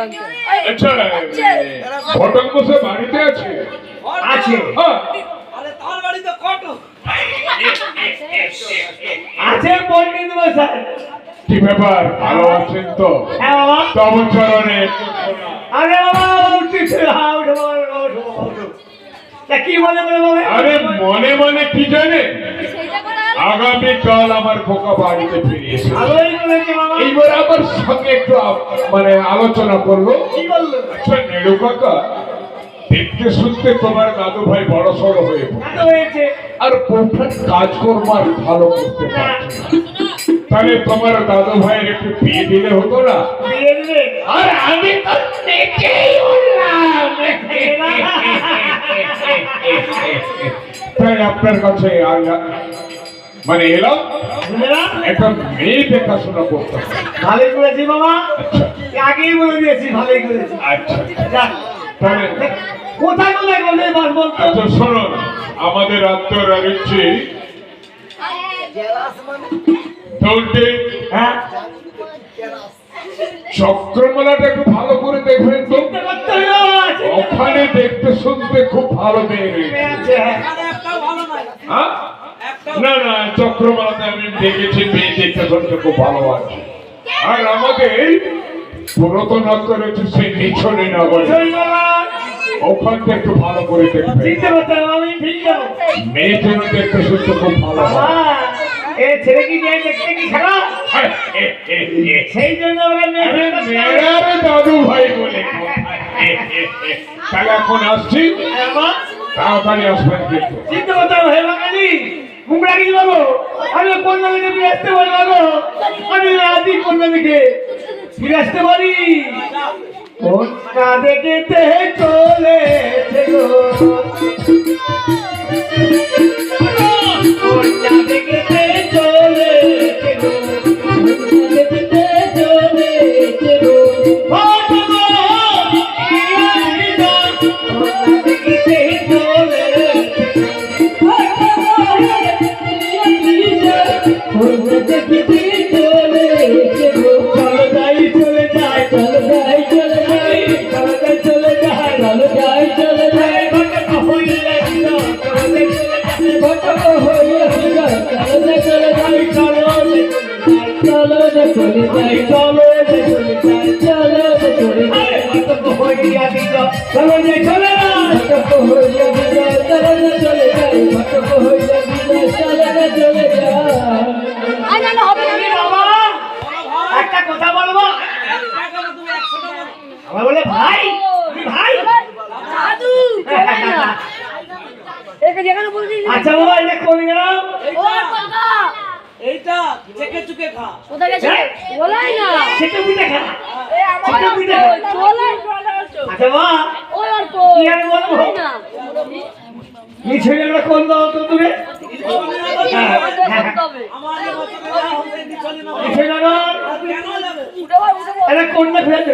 আচ্ছা ঘটক বসে বাড়িতে আছে? আছে। হ্যাঁ। আরে তার বাড়িতে কত? আছে পণ্ডিত মশাই। কি ব্যাপার? ভালো আছেন তো? হ্যাঁ বাবা। তব চরণে আরে বাবা উঠছে। হ্যাঁ কি বলে আরে মনে মনে কি জানে আগামী কাল আমার খোকা বাড়িতে ফিরে এসে ভালোই বলেছে বাবা? এইবার আমার সঙ্গে একটু মানে আলোচনা করল। আচ্ছা নেড়ু কাকা দেখতে শুনতে তোমার দাদু ভাই বড় সড়ো হয়ে পড়ে। হয়েছে। আর কোথায় কাজ করবার ভালো করতে পারছে তাহলে তোমার দাদু ভাইয়ের একটু বিয়ে দিলে হতো না? আর আমি তো দেখেই। তাই আপনার কাছে মানে এলাম একটা মেয়ে দেখাশোনা করতাম ভালোই করেছি বাবা। আগেই বলে দিয়েছি ভালোই করেছি। আচ্ছা। তাহলে কোথায় কোথায় বলে বাস বলতো? আচ্ছা শোনো আমাদের আত্মরা হচ্ছে দৌড়ে হ্যাঁ। চক্রমালাটা একটু ভালো করে দেখবেন তো। ওখানে দেখতে শুনতে খুব ভালো মেয়ে রয়েছে। হ্যাঁ। হ্যাঁ? না না চক্রমালাতে আমি দেখেছি মেয়ে দেখতে খুব ভালো আছে। আর আমাদের পুরাতন আত্মা রয়েছে সেই নিছনে নগরে শোন ওখানটা একটু ভালো করে যাব। মেয়ে যেন দেখতে শুনতে খুব ভালো এ ছেলে কি মেয়ে দেখতে কি খারাপ? সেই জন্য দিলাম। মেয়েরা দাদু ভাই বলে। তাহলে এখন আসছি। হ্যাঁ, তাড়াতাড়ি আসবেন কিন্তু। চিন্তা করতে হবে, হে কি বাবু। আমি কন্যা দেখে ফিরে আসতে পারি বাবু। আমি রাজি কন্যা দেখে ফিরে আসতে পারি কন্যা দেখেতে চলে। কন্যা দেখেতে চলেছে চলো চেকে চুকে খা। কোথায় গেছে? বলাই না। সেটা বুঝে খা। এ আমার বুঝে চলাই আচ্ছা বাবা ওই আর কো কি আর বলব? এই ছেলেগুলো কোন দাও তো তুমি হ্যাঁ, হ্যাঁ, হ্যাঁ। এটা কন্যা ফেলে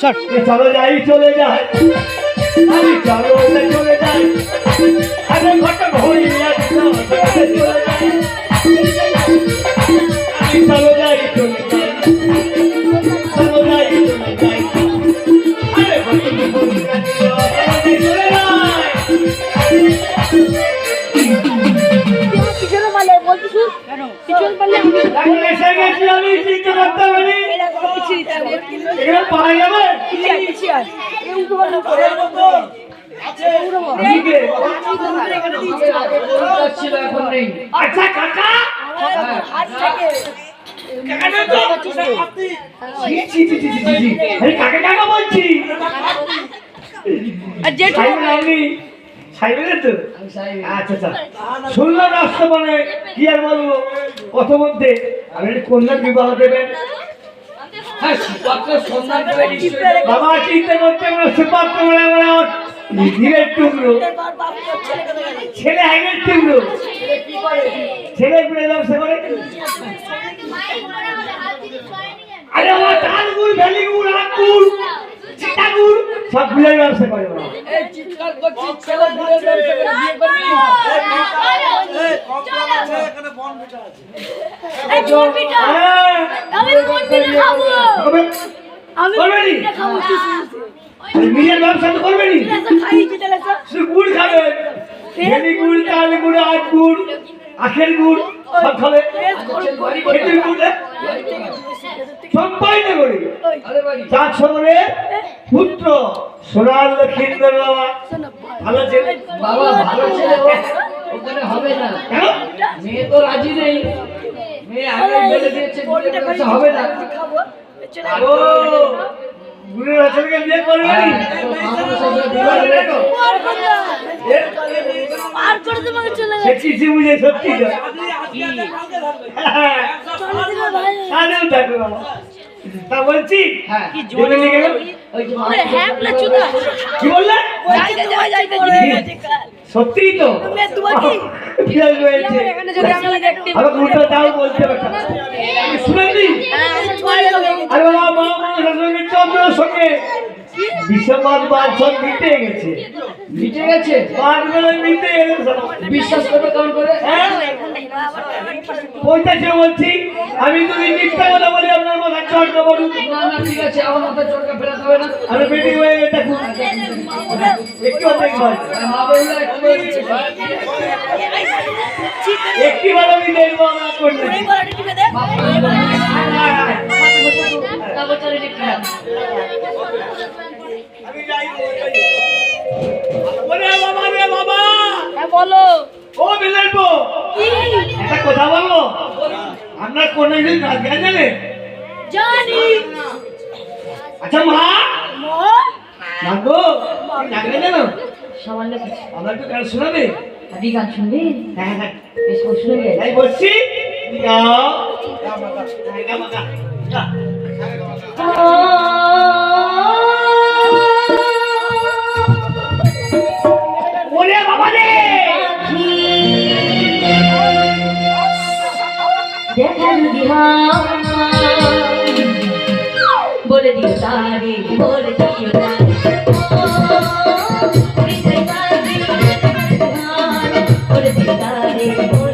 চলো। যাই চলে যাই। আমি চলো চলে যাই। আরে ঘটক দিল, চলে যাই। আমি চলো যাই চলে যাই। এসে গেছি আমি চিন্তা করতে পারি এখানে পাওয়া যাবে? আচ্ছা কাকা? কাকা কাকা বলছি। আপনি তো আচ্ছা আচ্ছা। শুনলাম রাস্তা মানে কি আর বলব? প্রথমধ্যে আমি একটু কন্যার বিবাহ দেবেন? বাবা চিন্তা করতে আমার হীরের টুকরো। ছেলে হাইরের টুকরো। ছেলে গুড়ের ব্যবসা করে আরে আমার তাল গুড় ভ্যালি সব গুড়ের ব্যবসা করে ওরা এই চিৎকার করছিস ছেলে ঘুরে ব্যবসা করে বিয়ে করবি এই কমপ্লেন আছে এখানে বন বিটা আছে হ্যাঁ আমি খাব করবে নি? খাব ব্যবসা তো করবে শুধু গুড় খাবে গুড় তাল গুড় আখ গুড় আখের গুড় সব খাবে খেজুর গুড় সবাই না করি চার সদরে পুত্র সোনার লক্ষিন্দর বাবা। ভালো ছেলে। বাবা ভালো ছেলে ওখানে হবে না। মেয়ে তো রাজি নেই। মেয়ে আগে বলে দিয়েছে হবে না। বিয়ে করবে হয়ে আর করে তোমাকে চলে সে কিছু বুঝে সত্যি আছে, কালকে থাকবে হ্যাঁ, বাবা। তা বলছি হ্যাঁ। দেবে নিয়ে গেল? ওরে হ্যাঁ চুদা। কি বললে? যাইতে যাই যাইতে যাইতে সত্যিই তো? মেয়ে তোমার কি? কি হয়েছে? এখানে যদি আমি দেখতে আবার উল্টো তাও বলতে পারতাম শুনেছি হ্যাঁ আমি ছয় লোক আরে বাবা মা মনসার সঙ্গে চন্দ্রের সঙ্গে। বিশ্বমাত বাদশাহ মিটে গেছে। মিটে গেছে? বাদ বেলায় মিটে গেছে বিশ্বাস করবে কেমন করে? হ্যাঁ। পৌঁছেছে বলছি আমি যদি মিথ্যা কথা বলি আপনার মাথা চড়কা বলুন না না ঠিক আছে আমার ফেরাতে হবে না। আমি বেটি হয়ে দেখুন একটু মা বলল একটু বার আমি দেখব আমরা করলে মা বলল, তারপর চলে দেখতে হবে। ওরে বাবা। রে বাবা হ্যাঁ বলো। ও বিলাইবো একটা কথা বলব আপনার কোন দিন কাজ জানে জানি আচ্ছা মা মাগো সামান্য আমার একটু গান শোনাবে? আপনি গান শুনবি হ্যাঁ হ্যাঁ। বেশ এই গা বলে দিও তারে বলে দিও তারে বলে দিও তারে বলে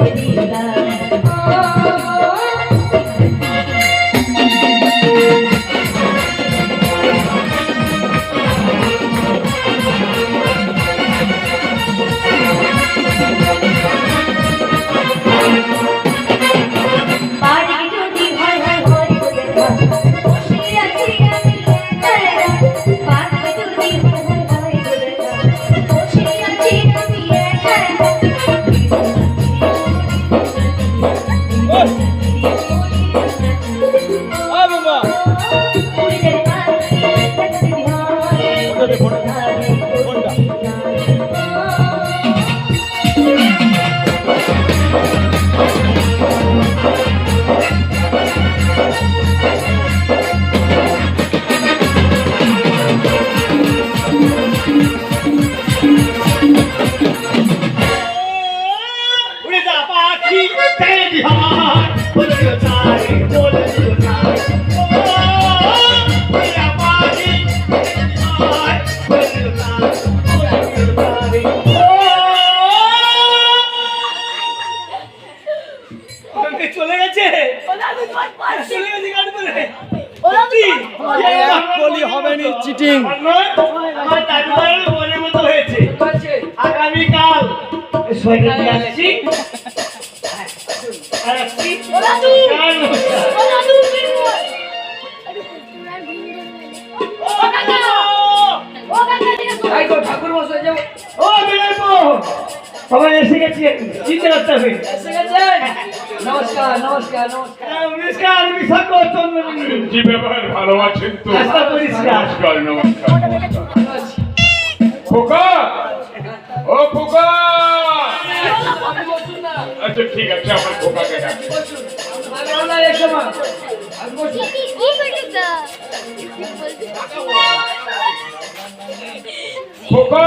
সবাই এসে গেছি চিনতে পারতে হবে। নমস্কার নমস্কার নমস্কার। নমস্কার বিশাখ চন্দ্রমণি। কি ব্যাপার ভালো আছেন তো? নমস্কার নমস্কার নমস্কার। ভালো আছি খোকা! ও খোকা! আচ্ছা ঠিক আছে আমার খোকাকে ডাকি। আমি খোকা!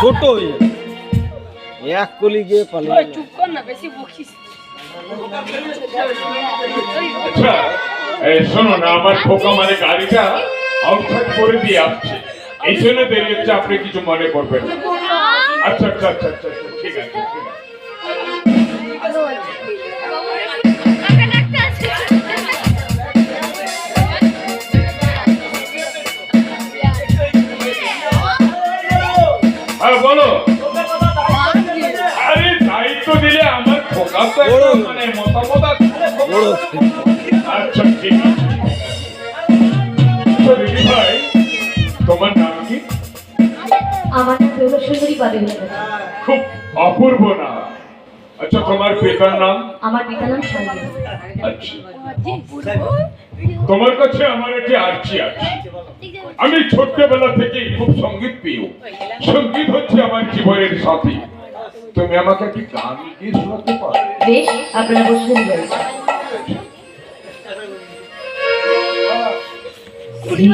ছোট এক কলি গিয়ে পালিয়ে চুপ কর না বেশি বকিস। আচ্ছা শোনো না আমার খোকা মানে গাড়িটা আউটসাইড করে দিয়ে আসছে। এই জন্য দেরি হচ্ছে আপনি কিছু মনে করবেন আচ্ছা আচ্ছা আচ্ছা আচ্ছা আচ্ছা, ঠিক আছে ঠিক আছে। হ্যাঁ বলো। আরে দায়িত্ব দিলে আমার খোকা তো মানে মতামত। আচ্ছা ঠিক আছে। তো দিদি ভাই তোমার নাম কি? আমার নাম সুন্দরী খুব অপূর্ব নাম। আচ্ছা তোমার পিতার নাম? আমার পিতার নাম শান্তি আচ্ছা। তোমার কাছে আমার একটি আর্জি আছে। আমি ছোট্টবেলা থেকেই খুব সংগীত প্রিয়। সংগীত হচ্ছে আমার জীবনের সাথী। তুমি আমাকে একটি গান গিয়ে শোনাতে পারো? বেশ আপনারা বসে যাই শ্রী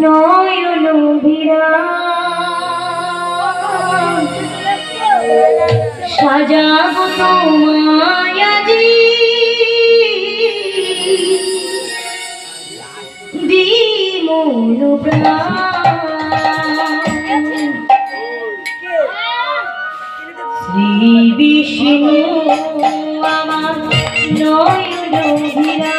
নয়ন সাজাব তোমায়াজি দিমন শ্রী বিষ্ণু আমার নয়ন ভিরা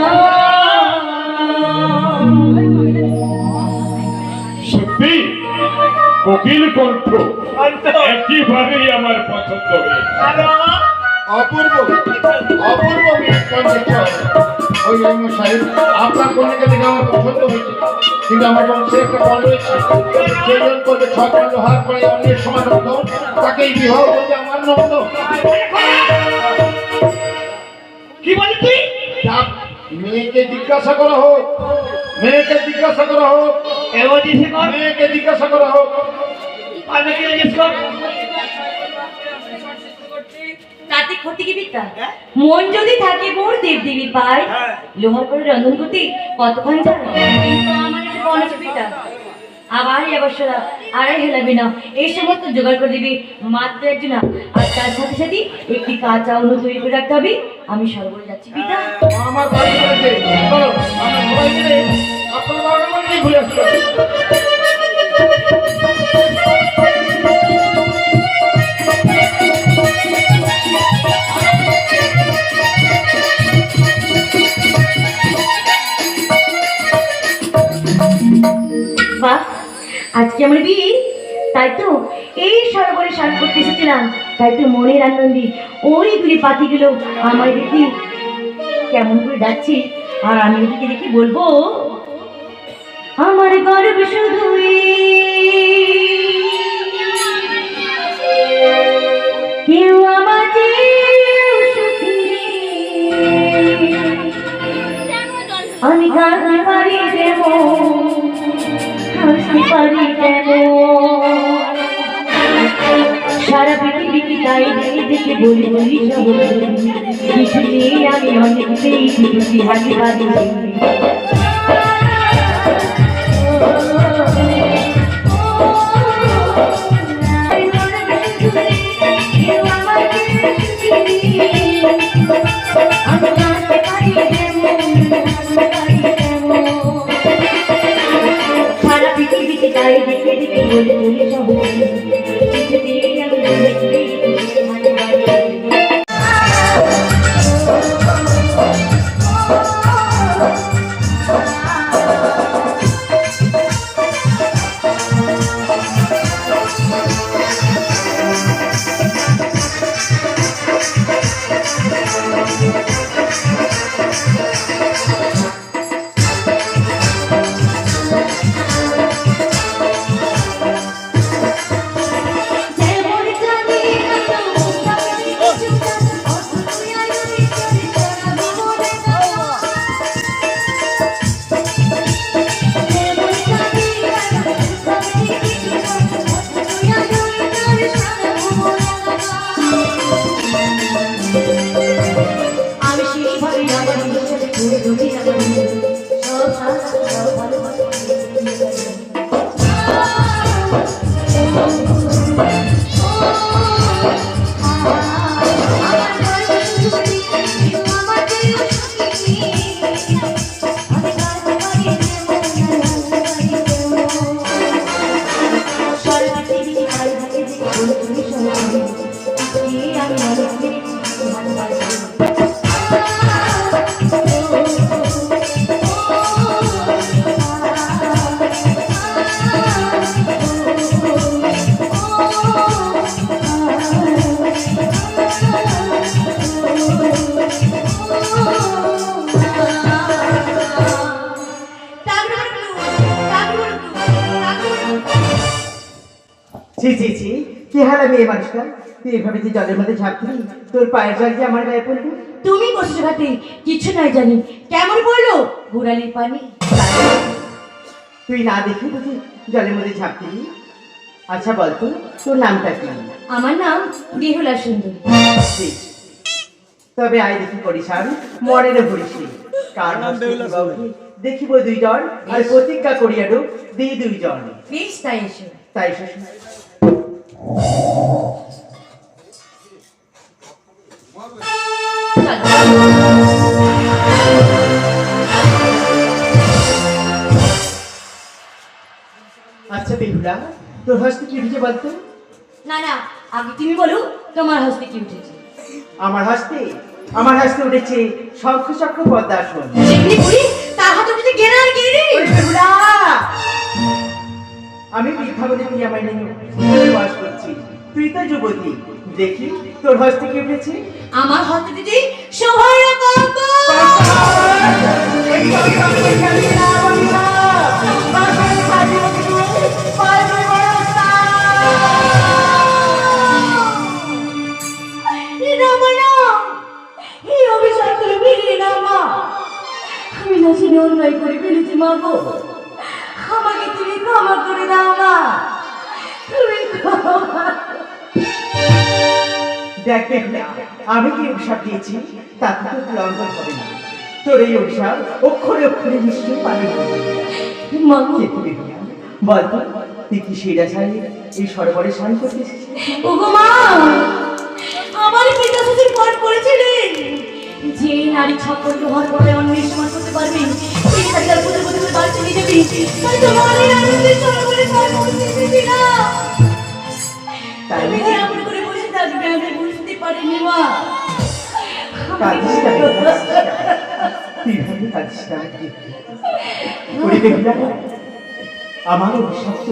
কোকিল কণ্ঠ একেবারেই আমার পছন্দ অপূর্ব অপূর্ব ওই অন্য সাহেব আপনার কন্যাকে দেখে আমার পছন্দ হয়েছে। কিন্তু আমার একটা রয়েছে করে অন্যের বিবাহ করবে আমার নন্দ কি বলি তুই? মেয়েকে জিজ্ঞাসা করা হোক মেয়েকে জিজ্ঞাসা করা হোক মেয়েকে জিজ্ঞাসা করা হোক। তাতে ক্ষতি কি বিদ্যা? মন যদি থাকে মোর দেব দেবী পায়। হ্যাঁ। লোহার করে রন্ধন করতে কতক্ষণ জানো আমার আবার অবশ্যরা আড়াই হেলাবি না এই সমস্ত জোগাড় করে দিবি মাত্র একজন আর তার সাথে সাথে একটি কাঁচা উনো তৈরি করে রাখতে হবে। আমি সর্বদা যাচ্ছি। পিতা আমার বাড়ি আমরা ঘুরে আমার বিয়ে তাই তো। এই সরোবরে স্নান করতে এসেছিলাম। তাই তো মনের আনন্দে ওই দুই পাখিগুলো আমার দেখি। কেমন করে ডাকছে। আর আমি ওদিকে দেখি বলব, আমার গর্ব শুধুই কেউ আমাকে আমি গান পারি দেব পারি কেন সারা পৃথিবী কি তাই দেখে বলি বলি কিছু নেই, আমি অনেক কিছু খুশি হাসি ছি ছি ছি। কি হালা মেয়ে মানুষটা তুই এভাবে যে জলের মধ্যে ঝাঁপছিলি তোর পায়ের জল যে আমার গায়ে পড়ল? তুমি বসে ঘাটে কিছু নাই জানি। কেমন বলল ঘোরালির পানি। তুই না দেখি বুঝি জলের মধ্যে ঝাঁপছিলি আচ্ছা বলতো তোর নামটা কি? আমার নাম বিহুলা সুন্দরী। তবে আয় দেখি পরিশান মনের ভরিসি কার দেখিব দুই জন আর প্রতিজ্ঞা করিয়া ডুব দিই দুই জন প্লিজ তাই এসো। তাই চলো। আচ্ছা বেহুলা তোর হস্তে কি উঠেছে বলতো? না না আগে তুমি বলো তোমার হস্তে কি উঠেছে? আমার হস্তে? আমার হস্তে উঠেছে শঙ্খ চক্র পদ্মাসন। যেমনি করি তার হাতে উঠেছে গেরার গেরি। বেহুলা! আমি তুই আমায় নিয়ে বাস করছি। তুই তো যুবতী, দেখি তোর হস্তে কি উঠেছে? আমার হাতে উঠেছে সহায় আমি না শুনে অন্যায় করে ফেলেছি মা গো। ক্ষমা করে দাও মা তুমি দেখ আমি কি অভিশাপ দিয়েছি তাতে তো লঙ্ঘন হবে না। তোর এই অভিশাপ অক্ষরে অক্ষরে নিশ্চয়ই পালন হবে মা কিন্তু বেহুলা? বলতো তুই কি সেই রাসায় এই সরোবরে স্নান করতে এসেছিস? ওগো মা আমার পিতা শ্বশুর পাঠ করেছিলেন। যে নারী সকল লোহার পরে অন্বেষণ করতে পারবে? সেই নারী তার পুজো করে বাড়ি তাই আমি বুঝতে আমার অভিশাপে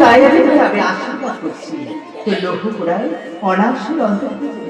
তাই আমি আশঙ্কা করছি। তো লঘু পুরায় অনাশীল অন্তর্ভুক্ত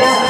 Yeah.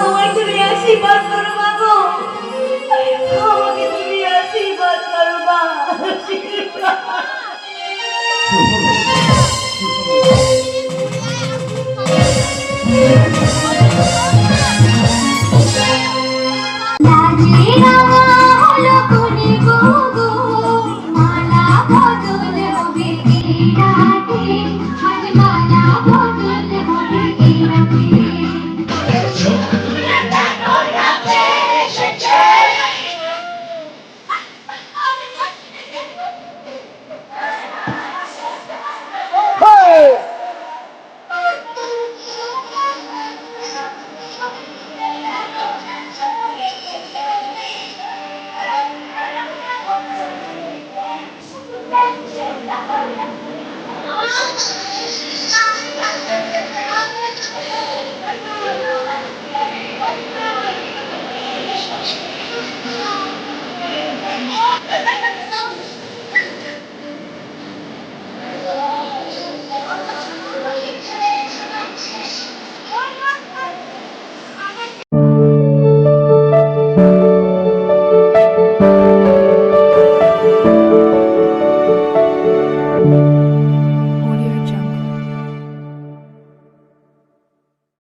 আমায় তুমি আশীর্বাদ করো মা গো। আমাকে তুমি আশীর্বাদ করো মা। আশীর্বাদ।